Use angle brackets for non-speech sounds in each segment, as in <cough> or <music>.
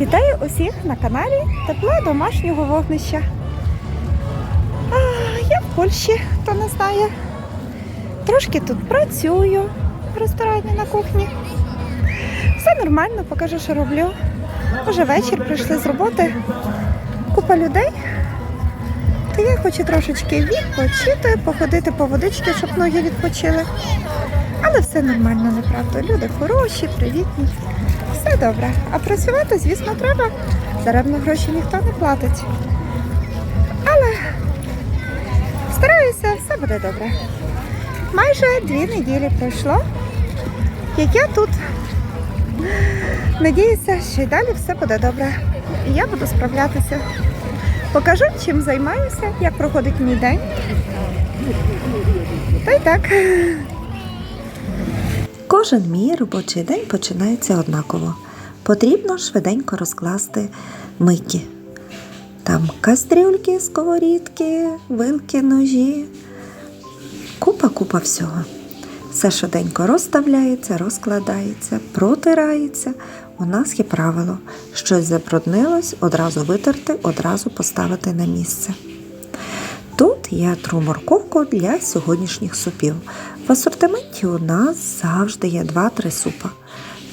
Вітаю усіх на каналі Тепло домашнього вогнища. А, я в Польщі, хто не знає. Трошки тут працюю в ресторані на кухні. Все нормально, покажу, що роблю. Уже вечір прийшли з роботи. Купа людей. То я хочу трошечки відпочити, походити по водичці, щоб ноги відпочили. Але все нормально, неправда. Люди хороші, привітні. Все добре. А працювати, звісно, треба. Даремно гроші ніхто не платить. Але стараюся, все буде добре. Майже дві неділі пройшло, як я тут. Надіюся, що й далі все буде добре. І я буду справлятися. Покажу, чим займаюся, як проходить мій день. Та й так. Кожен мій робочий день починається однаково. Потрібно швиденько розкласти миті. Там кастрюльки, сковорідки, вилки, ножі. Купа-купа всього. Все швиденько розставляється, розкладається, протирається. У нас є правило: щось забруднилось, одразу витерти, одразу поставити на місце. Тут я тру морковку для сьогоднішніх супів. В асортименті у нас завжди є 2-3 супа.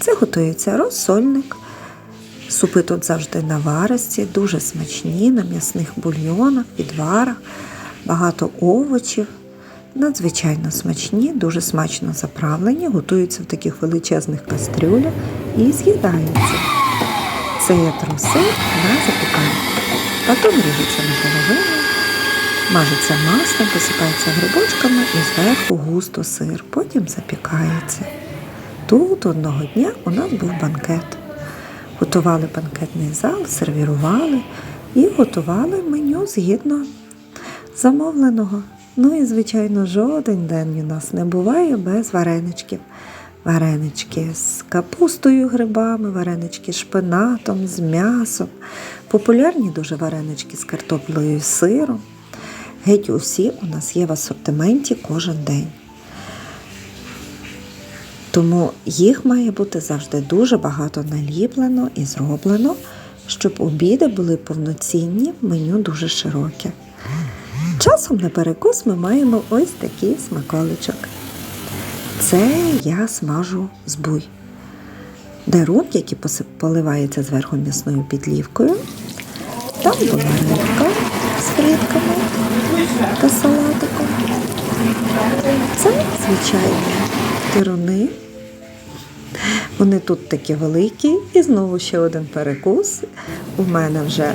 Це готується розсольник. Супи тут завжди на варисті, дуже смачні, на м'ясних бульйонах, відварах, багато овочів. Надзвичайно смачні, дуже смачно заправлені, готуються в таких величезних кастрюлях і з'їдаються. Це є труси на запікання. Потім ріжуться на половину, Мажеться маслом, посипається грибочками і зверху густо сир, потім запікається. Тут одного дня у нас був банкет. Готували банкетний зал, сервірували і готували меню згідно замовленого. Ну і, звичайно, жоден день у нас не буває без вареничків. Варенички з капустою, грибами, варенички з шпинатом, з м'ясом. Популярні дуже варенички з картоплею і сиром. Геть усі у нас є в асортименті кожен день. Тому їх має бути завжди дуже багато наліплено і зроблено, щоб обіди були повноцінні, меню дуже широке. Часом на перекус ми маємо ось такий смаколичок. Це я смажу збуй. Дерун, який посип- поливається зверху м'ясною підлівкою. Там була рибка з фрітками та салатиком. Це звичайні тирони. Вони тут такі великі. І знову ще один перекус. У мене вже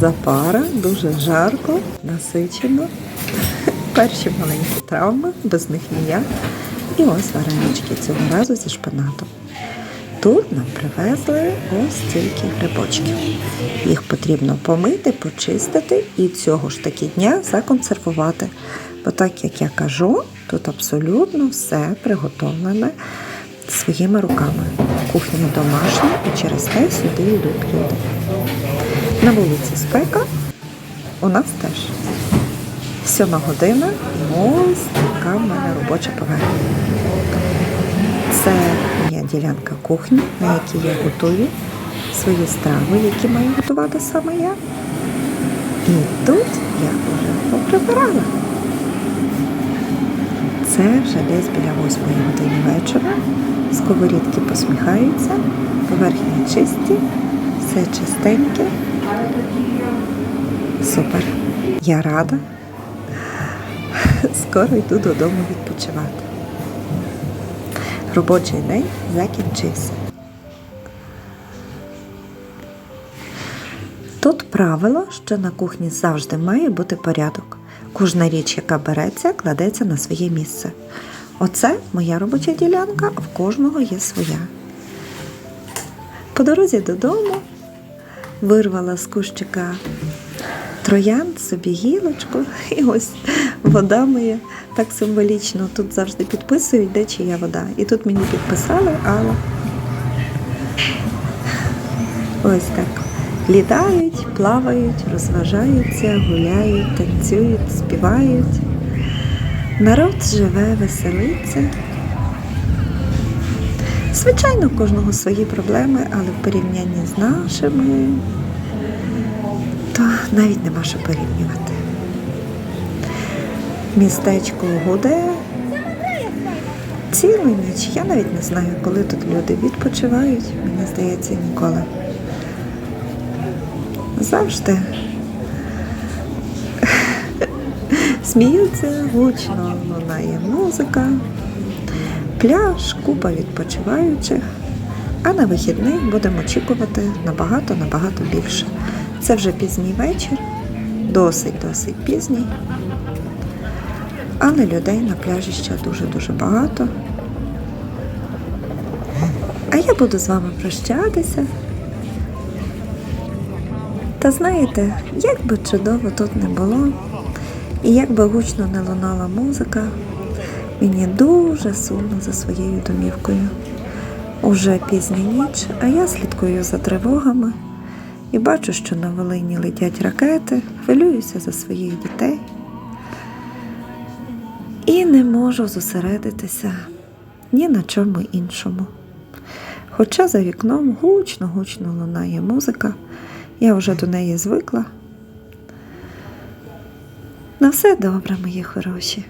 запара, дуже жарко, насичено. <laughs> Перші маленькі травми, без них ніяк. І ось варенички цього разу зі шпинатом. Тут нам привезли ось стільки грибочків. Їх потрібно помити, почистити і цього ж таки дня законсервувати. Бо так як я кажу, тут абсолютно все приготовлене своїми руками. Кухня домашня і через те сюди йдуть люди. На вулиці спека у нас теж. Сьома година, ось така в мене робоча поверхня. Це моя ділянка кухні, на якій я готую свої страви, які маю готувати саме я. І тут я вже поприбирала. Це вже десь біля 8 години вечора. Сковорідки посміхаються, поверхні чисті, все чистеньке. Супер. Я рада. Скоро йду додому відпочивати. Робочий день закінчився. Тут правило, що на кухні завжди має бути порядок. Кожна річ, яка береться, кладеться на своє місце. Оце моя робоча ділянка, а в кожного є своя. По дорозі додому вирвала з кущика троянд собі гілочку, і ось вода моя так символічно. Тут завжди підписують, де чия вода. І тут мені підписали Алла. Ось так. Літають, плавають, розважаються, гуляють, танцюють, співають. Народ живе, веселиться. Звичайно, у кожного свої проблеми, але в порівнянні з нашими, то навіть нема що порівнювати. Містечко гуде цілу ніч. Я навіть не знаю, коли тут люди відпочивають. Мені здається, ніколи. Завжди сміються, гучно лунає музика, пляж, купа відпочиваючих. А на вихідних будемо очікувати набагато-набагато більше. Це вже пізній вечір, досить-досить пізній. Але людей на пляжі ще дуже-дуже багато. А я буду з вами прощатися. Та знаєте, як би чудово тут не було, і як би гучно не лунала музика, мені дуже сумно за своєю домівкою. Уже пізня ніч, а я слідкую за тривогами і бачу, що на Волині летять ракети, хвилююся за своїх дітей. І не можу зосередитися ні на чому іншому. Хоча за вікном гучно-гучно лунає музика, я вже до неї звикла. На все добре, мої хороші.